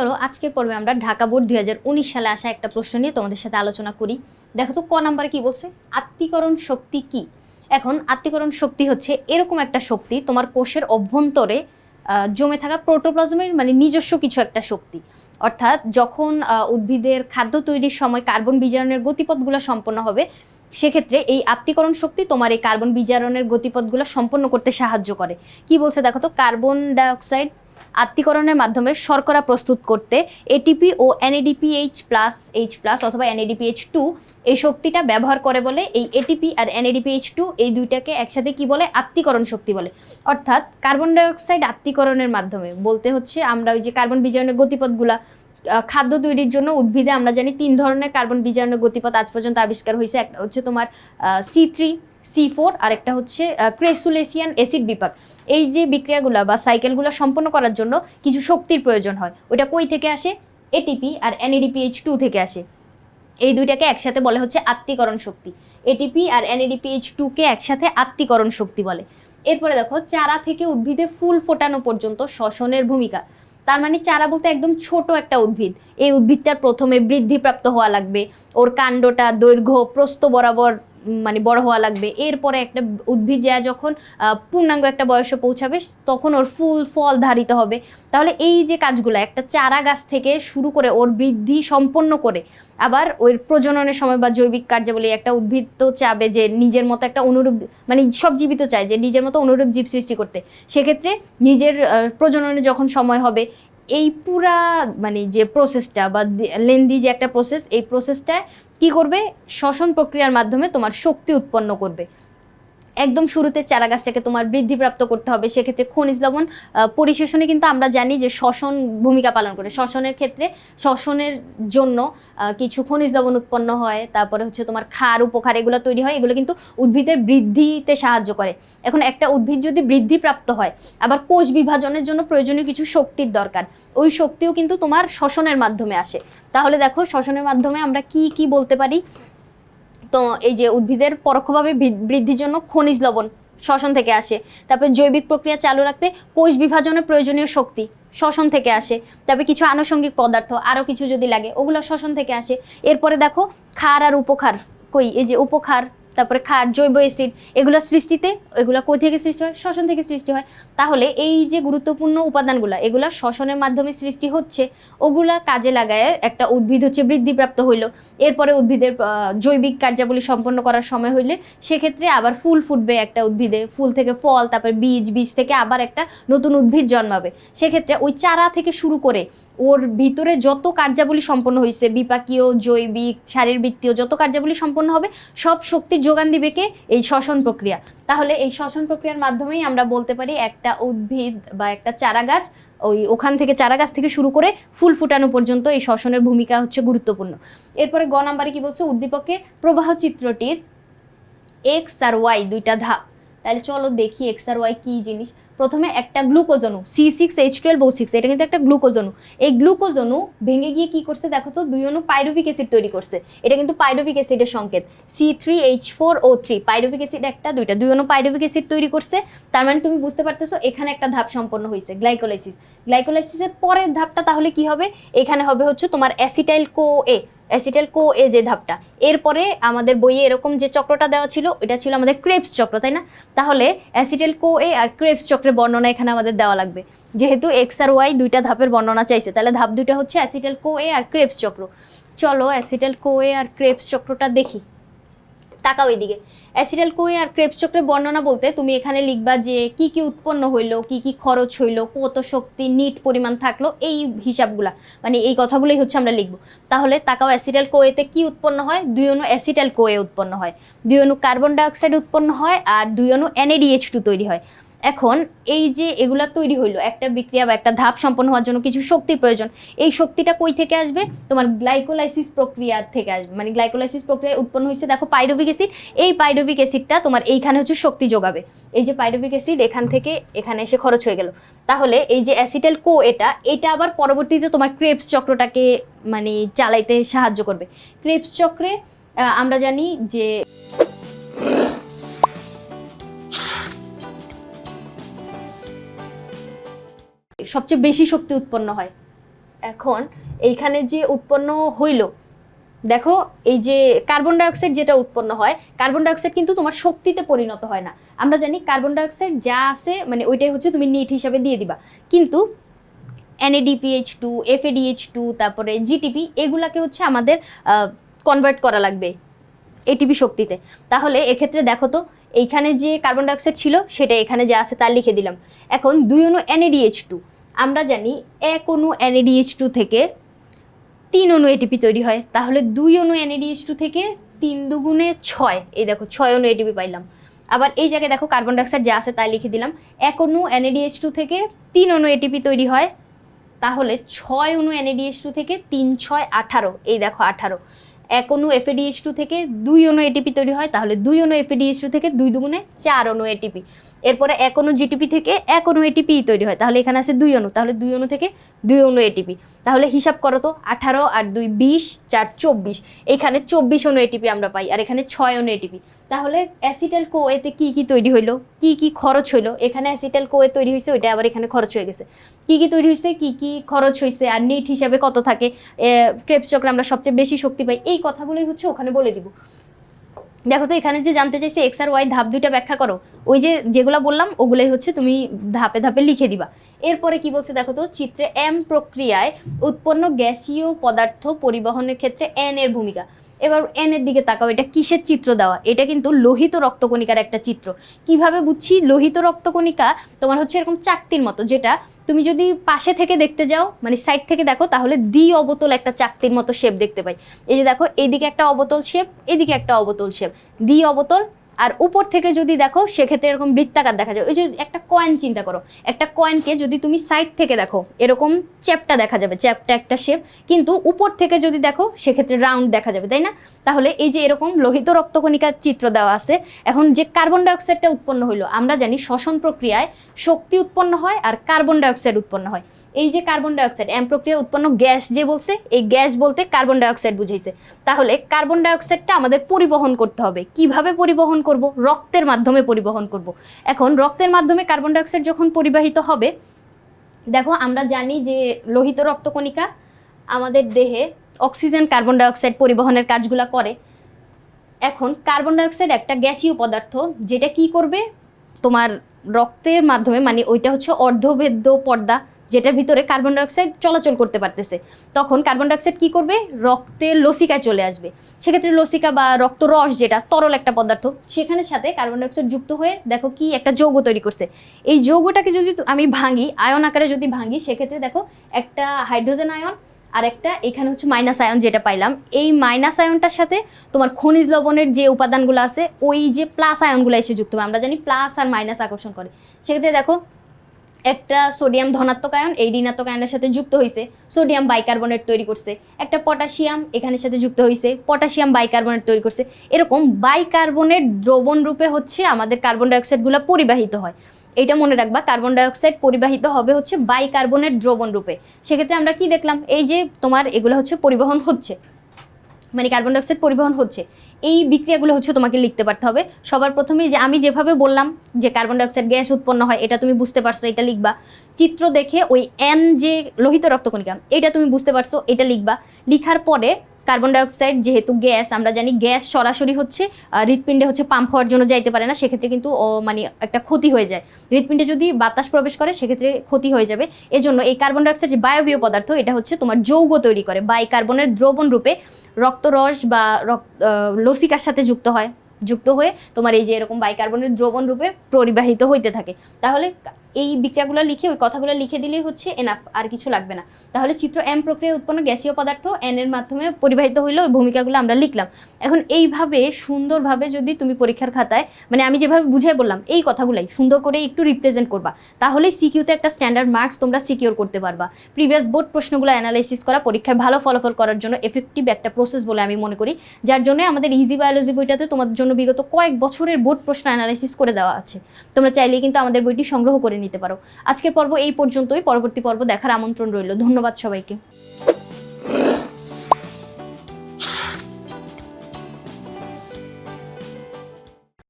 চলো আজকে পর্বে আমরা ঢাকা বোর্ড দুই হাজার উনিশ সালে আসা একটা প্রশ্ন নিয়ে তোমাদের সাথে আলোচনা করি। দেখো তো, ক নাম্বারে কি বলছে? আত্মীকরণ শক্তি কি? এখন আত্মীকরণ শক্তি হচ্ছে এরকম একটা শক্তি, তোমার কোষের অভ্যন্তরে জমে থাকা প্রোটোপ্লাজমের মানে নিজস্ব কিছু একটা শক্তি। অর্থাৎ যখন উদ্ভিদের খাদ্য তৈরির সময় কার্বন বিজারণের গতিপথগুলো সম্পন্ন হবে, সেক্ষেত্রে এই আত্মীকরণ শক্তি তোমার এই কার্বন বিজারণের গতিপথগুলো সম্পন্ন করতে সাহায্য করে। কি বলছে দেখো তো? কার্বন ডাইঅক্সাইড আত্মীকরণের মাধ্যমে শর্করা প্রস্তুত করতে এটিপি ও এনএডিপিএইচ প্লাস এইচ প্লাস অথবা এনএডিপিএইচ টু এই শক্তিটা ব্যবহার করে বলে এই এটিপি আর এনএডিপিএইচ টু এই দুইটাকে একসাথে কি বলে? আত্মীকরণ শক্তি বলে। অর্থাৎ কার্বন ডাইঅক্সাইড আত্মীকরণের মাধ্যমে বলতে হচ্ছে আমরা ওই যে কার্বন বিজারণের গতিপথগুলা খাদ্য তৈরির জন্য উদ্ভিদে আমরা জানি তিন ধরনের কার্বন বিজারণের গতিপথ আজ পর্যন্ত আবিষ্কার হয়েছে একটা হচ্ছে তোমার সি থ্রি সি ফোর আর একটা হচ্ছে ক্রেসুলেসিয়ান অ্যাসিড বিপাক। এই যে বিক্রিয়াগুলো বা সাইকেলগুলো সম্পন্ন করার জন্য কিছু শক্তির প্রয়োজন হয় ওটা কই থেকে আসে? এটিপি আর এনএডিপিএইচ টু থেকে আসে। এই দুইটাকে একসাথে বলে হচ্ছে আত্মীকরণ শক্তি। এটিপি আর এনএডিপিএইচ টুকে একসাথে আত্মীকরণ শক্তি বলে। এরপরে দেখো, চারা থেকে উদ্ভিদে ফুল ফোটানো পর্যন্ত শ্বসনের ভূমিকা। তার মানে চারা বলতে একদম ছোট একটা উদ্ভিদ। এই উদ্ভিদটার প্রথমে বৃদ্ধিপ্রাপ্ত হওয়া লাগবে। ওর কাণ্ডটা, দৈর্ঘ্য, প্রস্থ বরাবর মানে বড় হওয়া লাগবে। এরপরে একটা উদ্ভিদ যা যখন পূর্ণাঙ্গ একটা বয়সে পৌঁছাবে, তখন ওর ফুল ফল ধারিত হবে। তাহলে এই যে কাজগুলো, একটা চারা গাছ থেকে শুরু করে ওর বৃদ্ধি সম্পন্ন করে, আবার ওই প্রজননের সময় বা জৈবিক কার্যাবলী একটা উদ্ভিদ তো চাবে যে নিজের মতো একটা অনুরূপ মানে সব জীবিত চায় যে নিজের মতো অনুরূপ জীব সৃষ্টি করতে। সেক্ষেত্রে নিজের প্রজননের যখন সময় হবে, এই পুরা মানে যে প্রসেসটা বা লেন্দি যে একটা প্রসেস এই প্রসেসটা কি করবে? শ্বসন প্রক্রিয়ার মাধ্যমে তোমার শক্তি উৎপন্ন করবে। একদম শুরুতে চারা গাছটাকে তোমার বৃদ্ধিপ্রাপ্ত করতে হবে। সেক্ষেত্রে খনিজ লবণ পরিশোষণে কিন্তু আমরা জানি যে শ্বসন ভূমিকা পালন করে। শ্বসনের ক্ষেত্রে শ্বসনের জন্য কিছু খনিজ লবণ উৎপন্ন হয়, তারপরে হচ্ছে তোমার ক্ষার, উপক্ষার এগুলো তৈরি হয়, এগুলো কিন্তু উদ্ভিদের বৃদ্ধিতে সাহায্য করে। এখন একটা উদ্ভিদ যদি বৃদ্ধিপ্রাপ্ত হয়, আবার কোষ বিভাজনের জন্য প্রয়োজনীয় কিছু শক্তির দরকার, ওই শক্তিও কিন্তু তোমার শ্বসনের মাধ্যমে আসে। তাহলে দেখো, শ্বসনের মাধ্যমে আমরা কি কি বলতে পারি? তো এই যে উদ্ভিদের পরোক্ষভাবে বৃদ্ধির জন্য খনিজ লবণ শ্বসন থেকে আসে। তারপর জৈবিক প্রক্রিয়া চালু রাখতে কোষ বিভাজনের প্রয়োজনীয় শক্তি শ্বসন থেকে আসে। তারপরে কিছু আনুষঙ্গিক পদার্থ আরও কিছু যদি লাগে, ওগুলো শ্বসন থেকে আসে। এরপরে দেখো, ক্ষার আর উপখার কই? এই যে উপক্ষার তারপরে ক্ষার জৈব অ্যাসিড, এগুলো সৃষ্টিতে, এগুলো কই থেকে সৃষ্টি হয়? শ্বসন থেকে সৃষ্টি হয়। তাহলে এই যে গুরুত্বপূর্ণ উপাদানগুলো, এগুলো শ্বসনের মাধ্যমে সৃষ্টি হচ্ছে, ওগুলা কাজে লাগায় একটা উদ্ভিদ হচ্ছে বৃদ্ধিপ্রাপ্ত হইল। এরপরে উদ্ভিদের জৈবিক কার্যাবলী সম্পন্ন করার সময় হইলে সেক্ষেত্রে আবার ফুল ফুটবে একটা উদ্ভিদে। ফুল থেকে ফল, তারপরে বীজ বীজ থেকে আবার একটা নতুন উদ্ভিদ জন্মাবে। সেক্ষেত্রে ওই চারা থেকে শুরু করে ওর ভিতরে যত কার্যাবলী সম্পন্ন হয়েছে, বিপাকীয়, জৈবিক, শারীরবৃত্তীয় যত কার্যাবলী সম্পন্ন হবে, সব শক্তির যোগান দিবে কে? এই শ্বসন প্রক্রিয়া। তাহলে এই শ্বসন প্রক্রিয়ার মাধ্যমেই আমরা বলতে পারি একটা উদ্ভিদ বা একটা চারা গাছ ওই ওখান থেকে চারা গাছ থেকে শুরু করে ফুল ফুটানো পর্যন্ত এই শ্বসনের ভূমিকা হচ্ছে গুরুত্বপূর্ণ। এরপরে গ নাম্বারে কি বলছে? উদ্দীপকে প্রবাহ চিত্রটির এক্স আর ওয়াই দুইটা ধাপ। তাহলে চলো দেখি এক্স আর ওয়াই কী জিনিস। প্রথমে একটা গ্লুকোজনু C six H twelve O six এটা কিন্তু একটা গ্লুকোজনু। এই গ্লুকোজনু ভেঙে গিয়ে কি করছে দেখো তো, দুই অণু পাইরুভিক অ্যাসিড তৈরি করছে। এটা কিন্তু পাইরুভিক অ্যাসিডের সংকেত। C three H four O three pyruvic acid একটা, দুইটা। দুই অণু পাইরুভিক অ্যাসিড তৈরি করছে। তার মানে তুমি বুঝতে পারতেছো, এখানে একটা ধাপ সম্পন্ন হয়েছে গ্লাইকোলাইসিস। গ্লাইকোলাইসিসের পরের ধাপটা তাহলে কি হবে? এখানে হবে হচ্ছে তোমার অ্যাসিটাইল কো এ অ্যাসিটাইল কো এ যে ধাপটা। এরপরে আমাদের বইয়ে এরকম যে চক্রটা দেওয়া ছিল এটা ছিল আমাদের ক্রেপস চক্র, তাই না? তাহলে অ্যাসিটাল কো এ আর ক্রেপস চক্রের বর্ণনা এখানে আমাদের দেওয়া লাগবে। যেহেতু এক্স আর ওয়াই দুইটা ধাপের বর্ণনা চাইছে, তাহলে ধাপ দুইটা হচ্ছে অ্যাসিটাল কো এ আর ক্রেপস চক্র। চলো অ্যাসিটাল কো এ আর ক্রেপস চক্রটা দেখি। তাকাও এদিকে। অ্যাসিডাল কোয়ে আর ক্রেপস চক্রের বর্ণনা বলতে তুমি এখানে লিখবা যে কি কি উৎপন্ন হইল, কি কি খরচ হইল, কত শক্তি, নিট পরিমাণ থাকল, এই হিসাবগুলা মানে এই কথাগুলোই হচ্ছে আমরা লিখব। তাহলে তাকাও অ্যাসিডাল কোয়েতে কি উৎপন্ন হয়? দুই অনু অ্যাসিডাল কোয়ে উৎপন্ন হয়। দুই অনু কার্বন ডাইঅক্সাইড উৎপন্ন হয় আর দুই অনু এনএডিএইচ টু তৈরি হয়। এখন এই যে এগুলা তৈরি হইল, একটা বিক্রিয়া বা একটা ধাপ সম্পন্ন হওয়ার জন্য কিছু শক্তির প্রয়োজন, এই শক্তিটা কই থেকে আসবে? তোমার গ্লাইকোলাইসিস প্রক্রিয়া থেকে আসবে। মানে গ্লাইকোলাইসিস প্রক্রিয়া উৎপন্ন হয়েছে দেখো, পাইরোভিক অ্যাসিড। এই পাইরোভিক অ্যাসিডটা তোমার এইখানে হচ্ছে শক্তি যোগাবে। এই যে পাইরোভিক অ্যাসিড এখান থেকে এখানে এসে খরচ হয়ে গেল। তাহলে এই যে অ্যাসিটাল কো এটা এটা আবার পরবর্তীতে তোমার ক্রেপস চক্রটাকে মানে চালাইতে সাহায্য করবে। ক্রেপস চক্রে আমরা জানি যে সবচেয়ে বেশি শক্তি উৎপন্ন হয়। এখন এইখানে যে উৎপন্ন হইল, দেখো এই যে কার্বন ডাইঅক্সাইড যেটা উৎপন্ন হয় কার্বন ডাইঅক্সাইড কিন্তু তোমার শক্তিতে পরিণত হয় না। আমরা জানি কার্বন ডাইঅক্সাইড যা আছে মানে ওইটাই হচ্ছে তুমি নিট হিসাবে দিয়ে দিবা। কিন্তু এনএডিপিএইচ টু এফএডিএইচ টু তারপরে জিটিপি এগুলাকে হচ্ছে আমাদের কনভার্ট করা লাগবে এটিপি শক্তিতে। তাহলে এক্ষেত্রে দেখো তো, এইখানে যে কার্বন ডাইঅক্সাইড ছিল, সেটা এখানে যা আছে তা লিখে দিলাম। এখন দুই অনু এনএডিএইচ টু আমরা জানি এক অনু এনএডিএইচ টু থেকে তিন অনু এটিপি তৈরি হয়। তাহলে দুই অনু এনএডিএইচ টু থেকে তিন দুগুণে ছয়। এই দেখো, ছয় অনু এটিপি পাইলাম। আবার এই জায়গায় দেখো কার্বন ডাইঅক্সাইড যা আছে তাই লিখে দিলাম। এক অনু এনএডিএইচ টু থেকে তিন অনু এটিপি তৈরি হয়। তাহলে ছয় অনু এনএডিএইচ টু থেকে তিন, ছয়, আঠারো। এই দেখো, আঠারো। এক অনু এফএডিএইচ টু থেকে দুই অনু এটিপি তৈরি হয়, তাহলে দুই অনু এফএডিএস টু থেকে দুই দুগুণে চার অনু এটিপি এরপরে এক অনু জিটিপি থেকে এক অনু এটিপি তৈরি হয়, তাহলে এখানে আছে দুই অনু তাহলে দুই অনু থেকে দুই অনু এটিপি তাহলে হিসাব করো তো, আঠারো আর দুই বিশ, চার চব্বিশ, এখানে চব্বিশ অনু এটিপি আমরা পাই, আর এখানে ছয় অনু এটিপি তাহলে অ্যাসিটাল কো এতে কি কি তৈরি হইল? কি কি খরচ হইল? এখানে অ্যাসিটাল কো এ তৈরি হয়েছে ওইটা আবার এখানে খরচ হয়ে গেছে। কি কি তৈরি হয়েছে কি কি খরচ হয়েছে আর নিট হিসাবে কত থাকে ক্রেপস চক্রে আমরা সবচেয়ে বেশি শক্তি পাই, এই কথাগুলোই হচ্ছে ওখানে বলে দিব। দেখো তো এখানে যে জানতে চাইছে এক্স আর ওয়াই ধাপ দুইটা ব্যাখ্যা করো। ওই যে যেগুলো বললাম, ওগুলোই হচ্ছে তুমি ধাপে ধাপে লিখে দিবা। এরপরে কি বলছে দেখো তো, চিত্রে এম প্রক্রিয়ায় উৎপন্ন গ্যাসীয় পদার্থ পরিবহনের ক্ষেত্রে এন এর ভূমিকা। এবার এন এর দিকে তাকাও, এটা কিসের চিত্র দেওয়া? এটা কিন্তু লোহিত রক্তকণিকার একটা চিত্র। কীভাবে বুঝছি? লোহিত রক্তকণিকা তোমার হচ্ছে এরকম চাকতির মতো, যেটা তুমি যদি পাশে থেকে দেখতে যাও মানে সাইড থেকে দেখো, তাহলে দ্বি অবতল একটা চাকতির মতো শেপ দেখতে পাই। এই যে দেখো, এদিকে একটা অবতল শেপ এদিকে একটা অবতল শেপ দ্বি অবতল আর উপর থেকে যদি দেখো, সেক্ষেত্রে এরকম বৃত্তাকার দেখা যায়। ওই যে একটা কয়েন চিন্তা করো। একটা কয়েনকে যদি তুমি সাইড থেকে দেখো, এরকম চ্যাপটা দেখা যাবে। চ্যাপটা একটা শেপ কিন্তু উপর থেকে যদি দেখো, সেক্ষেত্রে রাউন্ড দেখা যাবে, তাই না? তাহলে এই যে এরকম লোহিত রক্তকণিকার চিত্র দেওয়া আছে, এখন যে কার্বন ডাইঅক্সাইডটা উৎপন্ন হইল, আমরা জানি শ্বসন প্রক্রিয়ায় শক্তি উৎপন্ন হয় আর কার্বন ডাইঅক্সাইড উৎপন্ন হয়। এই যে কার্বন ডাইঅক্সাইড এম প্রক্রিয়া উৎপন্ন গ্যাস যে বলছে, এই গ্যাস বলতে কার্বন ডাইঅক্সাইড বুঝাইছে। তাহলে কার্বন ডাইঅক্সাইডটা আমাদের পরিবহন করতে হবে। কীভাবে পরিবহন করব? রক্তের মাধ্যমে পরিবহন করব। এখন রক্তের মাধ্যমে কার্বন ডাইঅক্সাইড যখন পরিবাহিত হবে, দেখো আমরা জানি যে লোহিত রক্তকণিকা আমাদের দেহে অক্সিজেন কার্বন ডাইঅক্সাইড পরিবহনের কাজগুলো করে। এখন কার্বন ডাইঅক্সাইড একটা গ্যাসীয় পদার্থ, যেটা কি করবে? তোমার রক্তের মাধ্যমে মানে ওইটা হচ্ছে অর্ধভেদ্য পর্দা যেটার ভিতরে কার্বন ডাইঅক্সাইড চলাচল করতে পারতেছে। তখন কার্বন ডাইঅক্সাইড কি করবে? রক্তের লসিকায় চলে আসবে। সেক্ষেত্রে লসিকা বা রক্তরস যেটা, তরল একটা পদার্থ, সেখানের সাথে কার্বন ডাইঅক্সাইড যুক্ত হয়ে দেখো কি একটা যৌগ তৈরি করছে। এই যৌগটাকে যদি আমি ভাঙি আয়ন আকারে যদি ভাঙি, সেক্ষেত্রে দেখো একটা হাইড্রোজেন আয়ন আর একটা এখানে হচ্ছে মাইনাস আয়ন যেটা পাইলাম। এই মাইনাস আয়নটার সাথে তোমার খনিজ লবণের যে উপাদানগুলো আছে, ওই যে প্লাস আয়নগুলো এসে যুক্ত হবে আমরা জানি প্লাস আর মাইনাস আকর্ষণ করে। সেক্ষেত্রে দেখো একটা সোডিয়াম ধনাত্মক আয়ন, এই ঋণাত্মক আয়নের সাথে যুক্ত হয়েছে সোডিয়াম বাইকার্বনেট তৈরি করছে। একটা পটাশিয়াম এখানের সাথে যুক্ত হয়েছে পটাশিয়াম বাইকার্বনেট তৈরি করছে। এরকম বাইকার্বনেট দ্রবণ রূপে হচ্ছে আমাদের কার্বন ডাইঅক্সাইডগুলো পরিবাহিত হয়। এটা মনে রাখবা, কার্বন ডাইঅক্সাইড পরিবাহিত হবে হচ্ছে বাইকার্বনেট দ্রবণ রূপে। সেক্ষেত্রে আমরা কি দেখলাম? এই যে তোমার এগুলো হচ্ছে পরিবহন হচ্ছে। মানে কার্বন ডাইঅক্সাইড পরিবহন হচ্ছে, এই বিক্রিয়াগুলো হচ্ছে তোমাকে লিখতে পারতে হবে। সবার প্রথমেই যে আমি যেভাবে বললাম যে কার্বন ডাইঅক্সাইড গ্যাস উৎপন্ন হয়, এটা তুমি বুঝতে পারছ, এটা লিখবা। চিত্র দেখে ওই এন যে লোহিত রক্তকণিকা, এটা তুমি বুঝতে পারছ, এটা লিখবা। লিখার পরে কার্বন ডাইঅক্সাইড যেহেতু গ্যাস, আমরা জানি গ্যাস সরাসরি হচ্ছে হৃৎপিণ্ডে হচ্ছে পাম্প হওয়ার জন্য যাইতে পারে না, সেক্ষেত্রে কিন্তু মানে একটা ক্ষতি হয়ে যায়। হৃৎপিণ্ডে যদি বাতাস প্রবেশ করে, সেক্ষেত্রে ক্ষতি হয়ে যাবে। এজন্য এই কার্বন ডাইঅক্সাইড যে বায়বীয় পদার্থ, এটা হচ্ছে তোমার যৌগ তৈরি করে বাইকার্বনের দ্রবণ রূপে রক্তরস বা রক্ত লসিকার সাথে যুক্ত হয়, যুক্ত হয়ে তোমার এই যে এরকম বাইকার্বনের দ্রবণ রূপে পরিবাহিত হইতে থাকে। তাহলে এই বিক্রিয়াগুলো লিখে, ওই কথাগুলো লিখে দিলেই হচ্ছে এনাফ আর কিছু লাগবে না। তাহলে চিত্র এম প্রক্রিয়া উৎপন্ন গ্যাসীয় পদার্থ এন এর মাধ্যমে পরিবাহিত হইল, ওই ভূমিকাগুলো আমরা লিখলাম। এখন এইভাবে, সুন্দরভাবে যদি তুমি পরীক্ষার খাতায় মানে আমি যেভাবে বুঝাই বললাম, এই কথাগুলাই সুন্দর করে একটু রিপ্রেজেন্ট করবা। তাহলে সিকিউতে একটা স্ট্যান্ডার্ড মার্কস তোমরা সিকিউর করতে পারবা। প্রিভিয়াস বোর্ড প্রশ্নগুলো অ্যানালাইসিস করা, পরীক্ষায় ভালো ফলাফল করার জন্য এফেক্টিভ একটা প্রসেস বলে আমি মনে করি। যার জন্য আমাদের ইজি বায়োলজি বইটাতে তোমাদের জন্য বিগত কয়েক বছরের বোর্ড প্রশ্ন অ্যানালাইসিস করে দেওয়া আছে। তোমরা চাইলে কিন্তু আমাদের বইটি সংগ্রহ করে নিতে পারো। আজকের পর্ব এই পর্যন্তই। পরবর্তী পর্ব দেখার আমন্ত্রণ রইল। ধন্যবাদ সবাইকে।